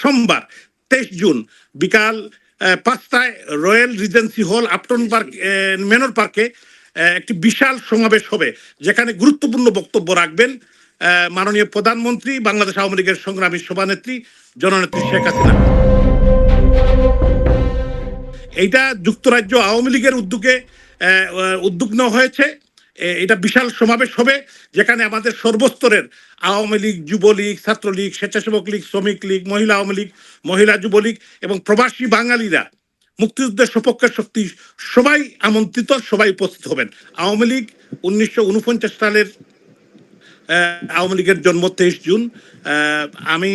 সোমবার তেইশ জুন বিকাল পাঁচটায় রয়্যাল রিজেন্সি হল আপটন পার্ক মেনর পার্কে একটি বিশাল সমাবেশ হবে। যেখানে গুরুত্বপূর্ণ বক্তব্য রাখবেন মাননীয় প্রধানমন্ত্রী, বাংলাদেশ আওয়ামী লীগের সংগ্রামী সভানেত্রী, জননেত্রী শেখ হাসিনা। এইটা যুক্তরাজ্য আওয়ামী লীগের উদ্যোগে উদ্যোগ নেওয়া হয়েছে। এটা বিশাল সমাবেশ হবে, যেখানে আমাদের সর্বস্তরের আওয়ামী লীগ, যুবলীগ, ছাত্রলীগ, স্বেচ্ছাসেবক লীগ, শ্রমিক লীগ, মহিলা আওয়ামী লীগ, মহিলা যুবলীগ এবং প্রবাসী বাঙালিরা মুক্তিযুদ্ধের সপক্ষের শক্তি সবাই আমন্ত্রিত, সবাই উপস্থিত হবেন। আওয়ামী লীগ উনিশশো উনপঞ্চাশ সালের আওয়ামী লীগের জন্ম তেইশ জুন আমি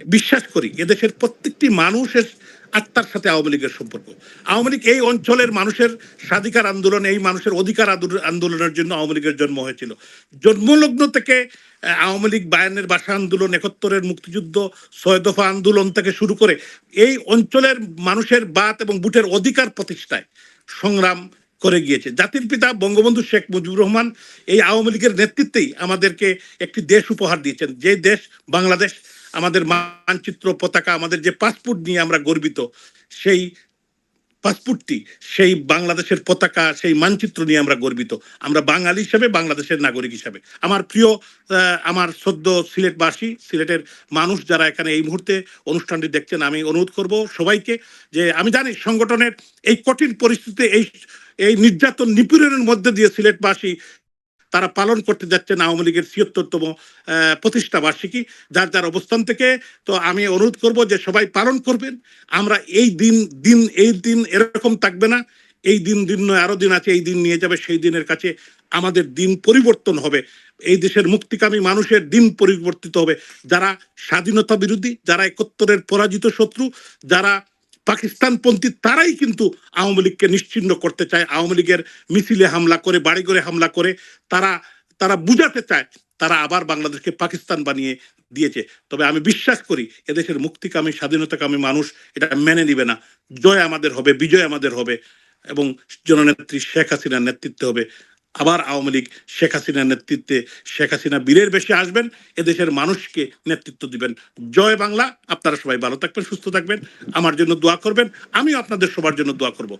বিশ্বাস করি এদেশের প্রত্যেকটি মানুষের আত্মার সাথে আওয়ামী লীগের সম্পর্ক। আওয়ামী লীগ এই অঞ্চলের মানুষের স্বাধিকার আন্দোলন, এই মানুষের অধিকার আন্দোলনের জন্য আওয়ামী লীগের জন্ম হয়েছিল। জন্মলগ্ন থেকে আওয়ামী লীগ বায়ানের ভাষা আন্দোলন, একাত্তরের মুক্তিযুদ্ধ, ছয় দফা আন্দোলন থেকে শুরু করে এই অঞ্চলের মানুষের বাত এবং বুটের অধিকার প্রতিষ্ঠায় সংগ্রাম করে গিয়েছে। জাতির পিতা বঙ্গবন্ধু শেখ মুজিবুর রহমান এই আওয়ামী লীগের নেতৃত্বেই আমাদেরকে একটি দেশ উপহার দিয়েছেন। যে দেশ বাংলাদেশ আমাদের মানচিত্র পতাকা, আমাদের যে পাসপোর্ট নিয়ে আমরা গর্বিত, সেই পাসপোর্টটি, সেই বাংলাদেশের পতাকা, সেই মানচিত্র নিয়ে আমরা গর্বিত। আমরা বাঙালি হিসেবে বাংলাদেশের নাগরিক হিসাবে। আমার প্রিয় আমার সদ্য সিলেটবাসী, সিলেটের মানুষ যারা এখানে এই মুহূর্তে অনুষ্ঠানটি দেখছেন, আমি অনুরোধ করব সবাইকে যে, আমি জানি সংগঠনের এই কঠিন পরিস্থিতিতে এই এই নির্যাতন নিপীড়নের মধ্যে দিয়ে সিলেটবাসী তারা পালন করতে যাচ্ছেন আওয়ামী লীগের ছিয়ত্তরতম প্রতিষ্ঠা বার্ষিকী, যার যার অবস্থান থেকে। তো আমি অনুরোধ করব যে সবাই পালন করবেন। আমরা এই দিন দিন, এই দিন এরকম থাকবে না। এই দিন দিন নয়, আরও দিন আছে, এই দিন নিয়ে যাবে, সেই দিনের কাছে আমাদের দিন পরিবর্তন হবে। এই দেশের মুক্তিকামী মানুষের দিন পরিবর্তিত হবে। যারা স্বাধীনতা বিরোধী, যারা একত্তরের পরাজিত শত্রু, যারা পাকিস্তানপন্থী তারাই কিন্তু আওয়ামী লীগকে নিশ্চিহ্ন করতে চায়, আওয়ামী লীগের মিছিলে হামলা করে বাড়িঘরে হামলা করে, তারা তারা বুঝাতে চায়, তারা আবার বাংলাদেশকে পাকিস্তান বানিয়ে দিয়েছে। তবে আমি বিশ্বাস করি, এদেশের মুক্তিকামী, স্বাধীনতাকামী মানুষ এটা মেনে নিবে না। জয় আমাদের হবে, বিজয় আমাদের হবে এবং জননেত্রী শেখ হাসিনার নেতৃত্বে হবে। আবার আওয়ামী লীগ শেখ হাসিনার নেতৃত্বে শেখ হাসিনা বীরের বেশি আসবেন, এদেশের মানুষকে নেতৃত্ব দিবেন। জয় বাংলা, আপনারা সবাই ভালো থাকবেন, সুস্থ থাকবেন, আমার জন্য দোয়া করবেন, আমিও আপনাদের সবার জন্য দোয়া করব।